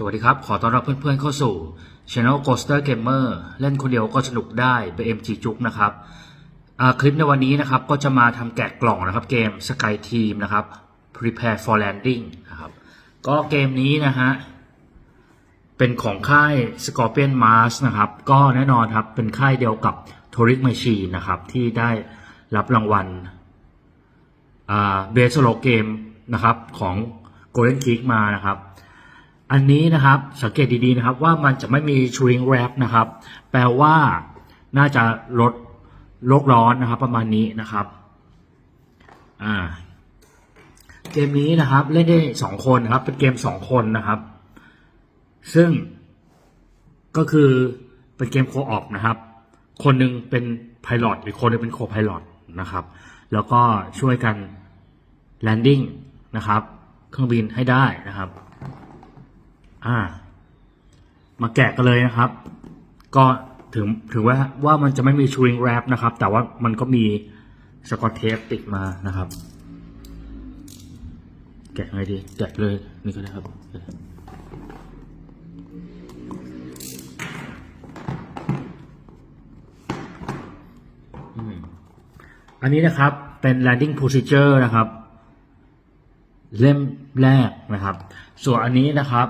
สวัสดีครับ ขอต้อนรับเพื่อนๆเข้าสู่ Channel Ghoster Gamer เล่นคนเดียวก็สนุกได้เป็น MG จุกนะครับคลิปในวันนี้นะครับก็จะมาทำแกะกล่องนะครับเกม Sky Team นะครับ Prepare for Landing นะครับก็เกมนี้นะฮะ เป็นของค่าย Scorpion Mars นะครับ ก็แน่นอนครับ เป็นค่ายเดียวกับ t o r i c Machine นะครับ ที่ได้รับรางวัลเบสโลเกมนะครับของ Golden Geek มานะครับ อันนี้นะครับสังเกตดีๆนะครับว่ามันจะไม่มี shrink wrap นะครับ แปลว่าน่าจะลดโลกร้อนนะครับ ประมาณนี้นะครับอ่าเกมนี้นะครับเล่นได้สองคนนะครับ เป็นเกมสองคนนะครับ ซึ่งก็คือเป็นเกมโคออปนะครับ คนหนึ่งเป็นไพลอตอีกคนหนึงเป็นโคไพลอตนะครับ แล้วก็ช่วยกันแลนดิ้งนะครับ เครื่องบินให้ได้นะครับ อ่า มาแกะกันเลยนะครับ ก็ถึงถึงว่าว่ามันจะไม่มีชูริงแรปนะครับ แต่ว่ามันก็มีสกอตเทปติดมานะครับ แกะไงดี แกะเลยนี่ก็ได้ครับอันนี้นะครับเป็น landing procedure นะครับ เล่มแรกนะครับ ส่วนอันนี้นะครับ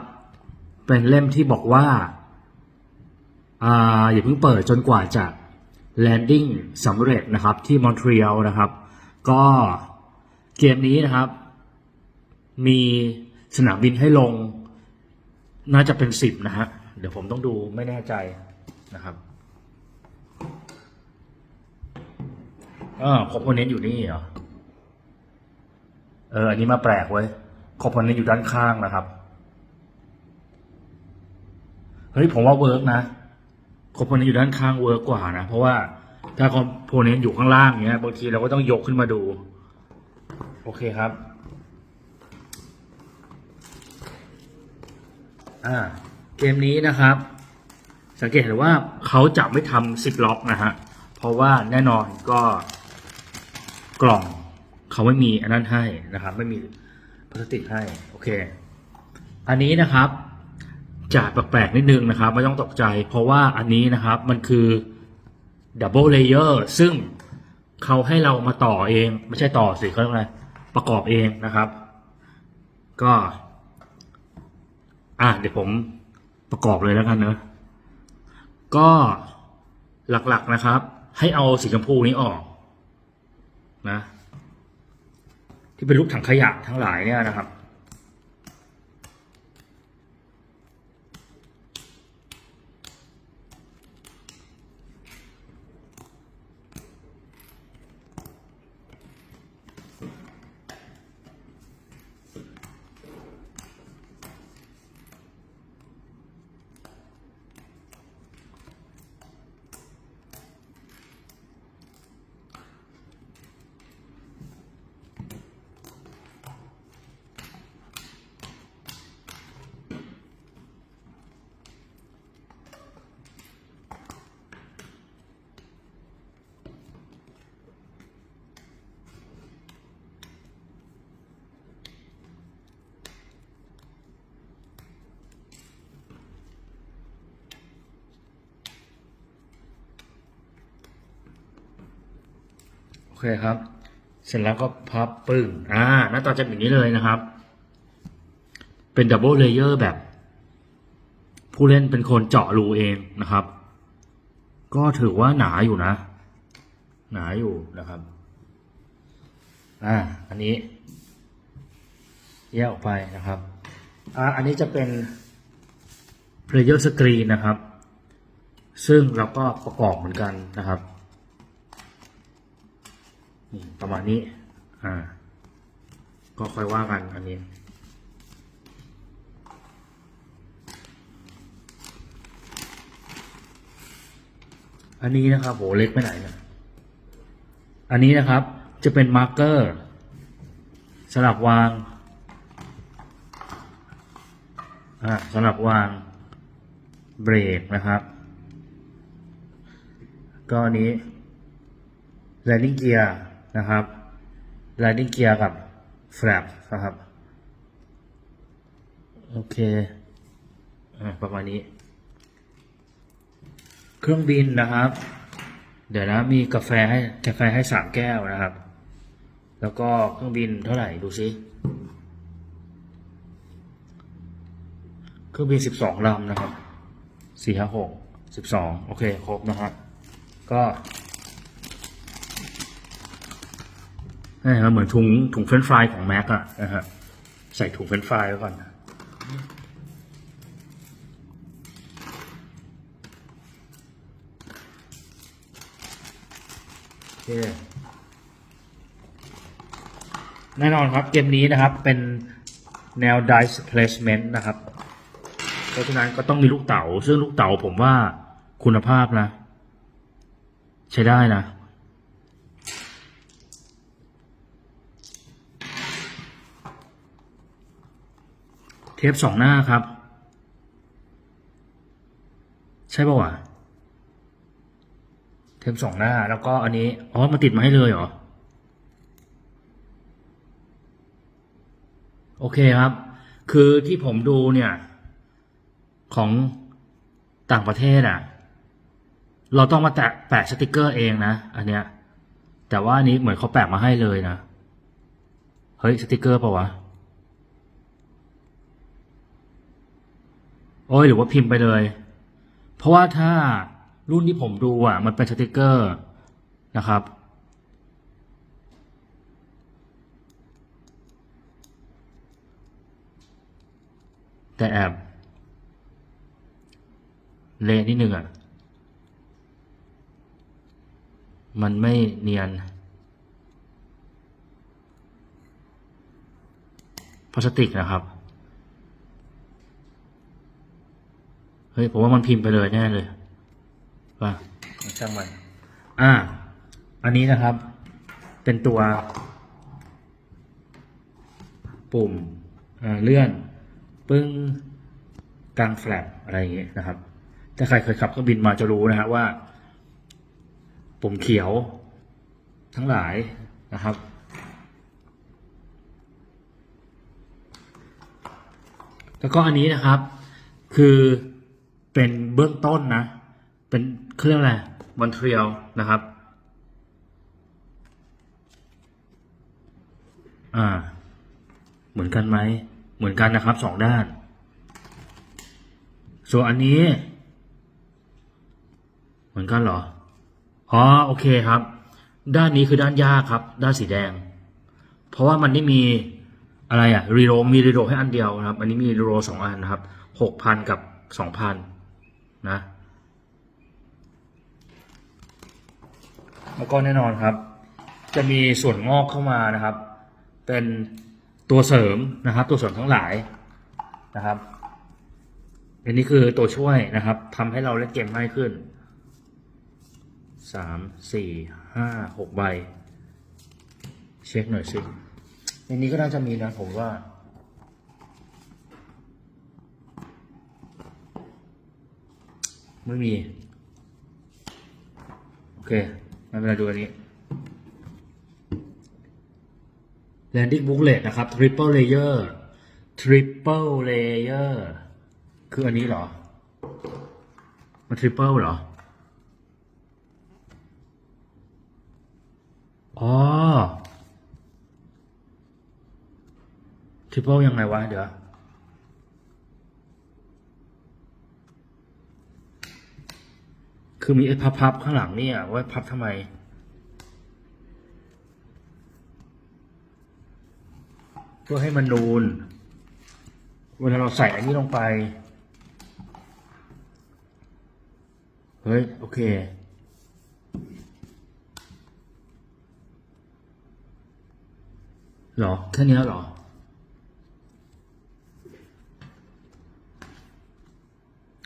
เป็นเล่มที่บอกว่าอ่าอย่าเพิ่งเปิดจนกว่าจะ landing สำเร็จนะครับที่มอนทรีออลนะครับ ก็เกมนี้นะครับ มีสนามบินให้ลง น่าจะเป็นสิบนะฮะ เดี๋ยวผมต้องดูไม่แน่ใจนะครับอ่าคอมโพเนนต์อยู่นี่เหรอ เออ อันนี้มาแปลกเว้ยคอมโพเนนต์อยู่ด้านข้างนะครับ เฮ้ยผมว่าเวิร์กนะคอมโพเนนต์อยู่ด้านข้างเวิร์กกว่านะ เพราะว่าถ้าคอมโพเนนต์อยู่ข้างล่างเนี้ยบางทีเราก็ต้องยกขึ้นมาดู โอเคครับ อ่า เกมนี้นะครับ สังเกตเห็นว่าเขาจะไม่ทำซิปล็อกนะฮะ เพราะว่าแน่นอนก็กล่องเขาไม่มีอันนั้นให้นะครับ ไม่มีพลาสติกให้ โอเค อันนี้นะครับ จะแปลกๆนิดนึงนะครับ ไม่ต้องตกใจ เพราะว่าอันนี้นะครับมันคือดับเบิลเลเยอร์ซึ่งเขาให้เรามาต่อเอง ไม่ใช่ต่อสิเขาเรียกอะไรประกอบเองนะครับ ก็ อะเดี๋ยวผมประกอบเลยแล้วกันเนอะก็หลักๆนะครับ ให้เอาสีชมพูนี้ออกนะ ที่เป็นรูปถังขยะทั้งหลายเนี่ยนะครับ เคครับ เสร็จแล้วก็พับปึ้งอ่าหน้าตาจะเป็นอย่างนี้เลยนะครับ เป็นดับเบิลเลเยอร์แบบ ผู้เล่นเป็นคนเจาะรูเองนะครับ ก็ถือว่าหนาอยู่นะ หนาอยู่นะครับอ่าอันนี้ แยกออกไปนะครับอ่าอันนี้จะเป็น player screen นะครับ ซึ่งเราก็ประกอบเหมือนกันนะครับ นี่ประมาณนี้ อ่า ก็ค่อยว่ากันอันนี้ อันนี้นะครับโหเล็กไปไหนนะอันนี้นะครับจะเป็นมาร์กเกอร์สำหรับวางอ่าสำหรับวางเบรกนะครับ ก็อันนี้ landing gear นะครับ landing gear กับ flap นะครับ โอเคอ่าประมาณนี้ เครื่องบินนะครับ เดี๋ยวนะมีกาแฟให้กาแฟให้สามแก้วนะครับ แล้วก็เครื่องบินเท่าไหร่ดูซิเครื่องบินสิบสองลำนะครับสี่ห้าหกสิบสองโอเค ครบนะครับ ก็ นี่มันเหมือนถุงถุงเฟรนฟรายของแม็กอะนะฮะใส่ถุงเฟรนฟรายไว้ก่อนนะคแน่นอนครับเกมนี้นะครับเป็นแนว dice placement นะครับ เพราะฉะนั้นก็ต้องมีลูกเต๋า ซึ่งลูกเต๋าผมว่าคุณภาพนะ ใช้ได้นะ เทปสองหน้าครับ ใช่ป่าวะเทปสองหน้า แล้วก็อันนี้ อ๋อ มาติดมาให้เลยเหรอ โอเคครับ คือที่ผมดูเนี่ย ของต่างประเทศอะ เราต้องมาแตะแปะสติกเกอร์เองนะ อันเนี้ย แต่ว่าอันนี้เหมือนเขาแปะมาให้เลยนะ เฮ้ย สติกเกอร์ปะวะ โอ้ยหรือว่าพิมพ์ไปเลย เพราะว่าถ้ารุ่นที่ผมดูอะ มันเป็นสติกเกอร์นะครับ แต่แอบเละนิดนึงอะ มันไม่เนียนพลาสติกนะครับ ฮ้ยผมว่ามันพิมพ์ไปเลยแน่เลยว่าช่างมันอ่า อันนี้นะครับ เป็นตัว ปุ่มอ่าเลื่อน ปึ้งกลางแฟลปอะไรอย่างเงี้ยนะครับ ถ้าใครเคยขับเครื่องบินมาจะรู้นะฮะว่า ปุ่มเขียว ทั้งหลายนะครับแล้วก็อันนี้นะครับ คือ เป็นเบื้องต้นนะ เป็นเครื่องอะไรมอนทรีอลนะครับ อ่า เหมือนกันไหม เหมือนกันนะครับสองด้าน ส่วนอันนี้ เหมือนกันเหรอ อ๋อ โอเคครับ ด้านนี้คือด้านยากครับ ด้านสีแดง เพราะว่ามันไม่มีอะไรอะรีโรมีรีโรให้อันเดียวนะครับ อันนี้มีรีโรสองอันนะครับหกพันกับสองพัน นะแล้วก็แน่นอนครับ จะมีส่วนงอกเข้ามานะครับ เป็นตัวเสริมนะครับ ตัวเสริมทั้งหลายนะครับอันนี้คือตัวช่วยนะครับทำให้เราเล่นเกมง่ายขึ้นสามสี่ห้าหกใบ เช็คหน่อยสิในนี้ก็น่าจะมีนะผมว่า ไม่มี โอเคไม่เป็นไรดูอันนี้ landing booklet นะครับ triple layer triple layer คืออันนี้เหรอ มัน triple เหรอ อ๋อ triple ยังไงวะ เดี๋ยว คือมีไอ้พับๆข้างหลังเนี่ยไว้พับทำไม เพื่อให้มันนูน เวลาเราใส่อันนี้ลงไป เฮ้ย โอเคหรอ แค่เนี้ยเหรอ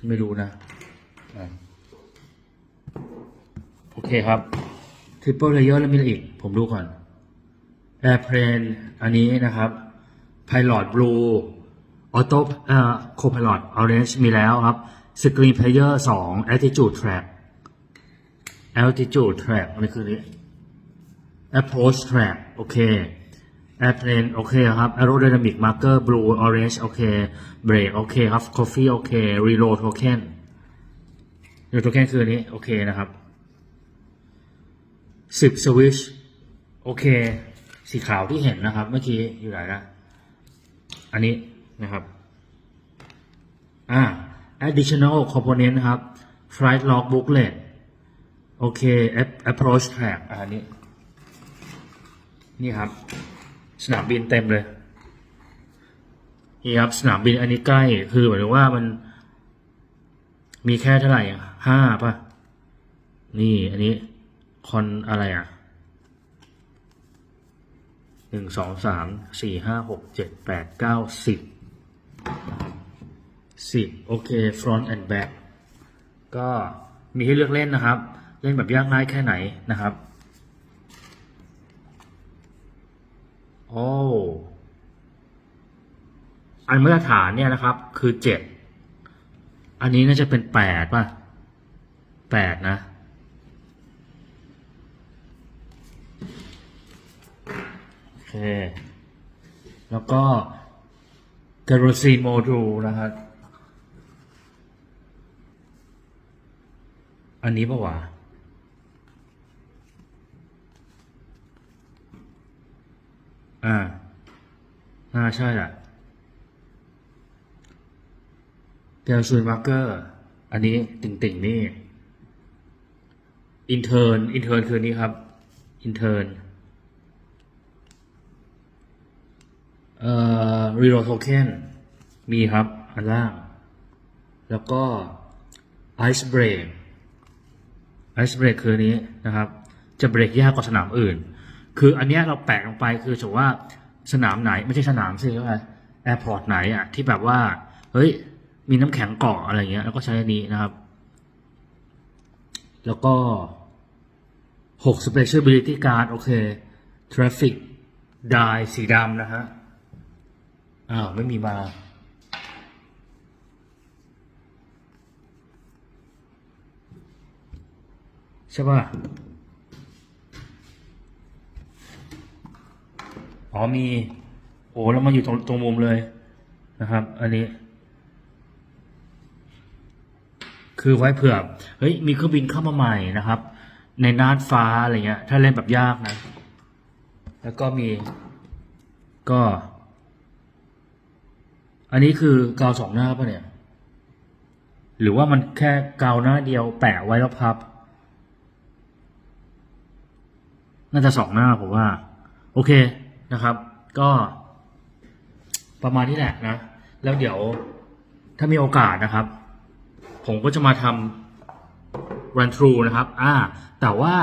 ไม่รู้นะ อะโอเคครับ Triple Layer แล้วมีอะไรอีก ผมดูก่อน Airplane อันนี้นะครับ Pilot Blue Auto เอ่อ Copilot Orange มีแล้วครับ Screen Player 2 Altitude Track Altitude Track อะไรคือนี้ Approach Track โอเค airplane โอเคครับ aerodynamic marker blue orange โอเค brake โอเคครับ coffee โอเค reload token reload token คือนี้ โอเคนะครับ สิบสวิชโอเค สีขาวที่เห็นนะครับ เมื่อกี้อยู่ไหนนะอันนี้นะครับอ่า additional component นะครับ flight log booklet โอเค approach track อะอันนี้ นี่ครับ สนามบินเต็มเลย นี่ครับ สนามบินอันนี้ใกล้ คือหมายถึงว่ามัน มีแค่เท่าไหร่อะห้าป่ะ นี่อันนี้ คอนอะไรอะหนึ่งสองสามสี่ห้าหกเจ็ดแปดเก้าสิบสิบโอเค front and back ก็มีให้เลือกเล่นนะครับ เล่นแบบยากง่ายแค่ไหนนะครับ โอ้อันมาตรฐานเนี่ยนะครับคือเจ็ดอันนี้น่าจะเป็นแปดป่ะแปดนะ โอ เค แล้วก็เทโรซีโมดูลนะครับ อันนี้ปะวะอ่า น่าใช่แหละเกลซูนมาร์เกอร์ อันนี้ติ่งติ่งนี่ อินเทอร์น อินเทอร์นคือนี้ครับ อินเทอร์น อ reload token มีครับ อันล่าง แล้วก็ ice break ice break คือนี้นะครับ จะเบรกยากกว่าสนามอื่น คืออันเนี้ยเราแปะลงไปคือถือว่าสนามไหนไม่ใช่สนามสิก็ไงแอร์พอร์ตไหนอะที่แบบว่า เฮ้ย มีน้ำแข็งเกาะอะไรเงี้ย แล้วก็ใช้อันนี้นะครับ แล้วก็6 speciality card โอเค traffic die สีดำนะฮะ อ้าวไม่มีมา ใช่ป่ะ อ๋อมี โอ้แล้วมาอยู่ตรงตรงมุมเลยนะครับ อันนี้ คือไว้เผื่อ เฮ้ย มีเครื่องบินเข้ามาใหม่นะครับ ในน่านฟ้าอะไรเงี้ย ถ้าเล่นแบบยากนะ แล้วก็มีก็ อันนี้คือกาวสองหน้าป่ะเนี่ย หรือว่ามันแค่กาวหน้าเดียวแปะไว้แล้วพับ น่าจะสองหน้าผมว่า โอเคนะครับ ก็ประมาณนี้แหละนะ แล้วเดี๋ยวถ้ามีโอกาสนะครับ ผมก็จะมาทำ run through นะครับ อ่า แต่ว่า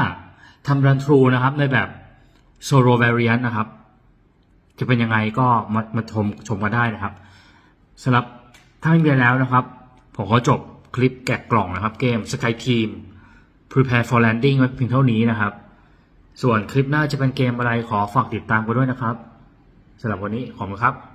ทำ run through นะครับในแบบ solo variant นะครับ จะเป็นยังไงก็มามาชมชมกันได้นะครับ สำหรับถ้าไม่มีแล้วนะครับ ผมก็จบคลิปแกะกล่องนะครับ เกม Sky Team Prepare for Landing ไว้เพียงเท่านี้นะครับ ส่วนคลิปหน้าจะเป็นเกมอะไรขอฝากติดตามกันด้วยนะครับสำหรับวันนี้ขอบคุณครับ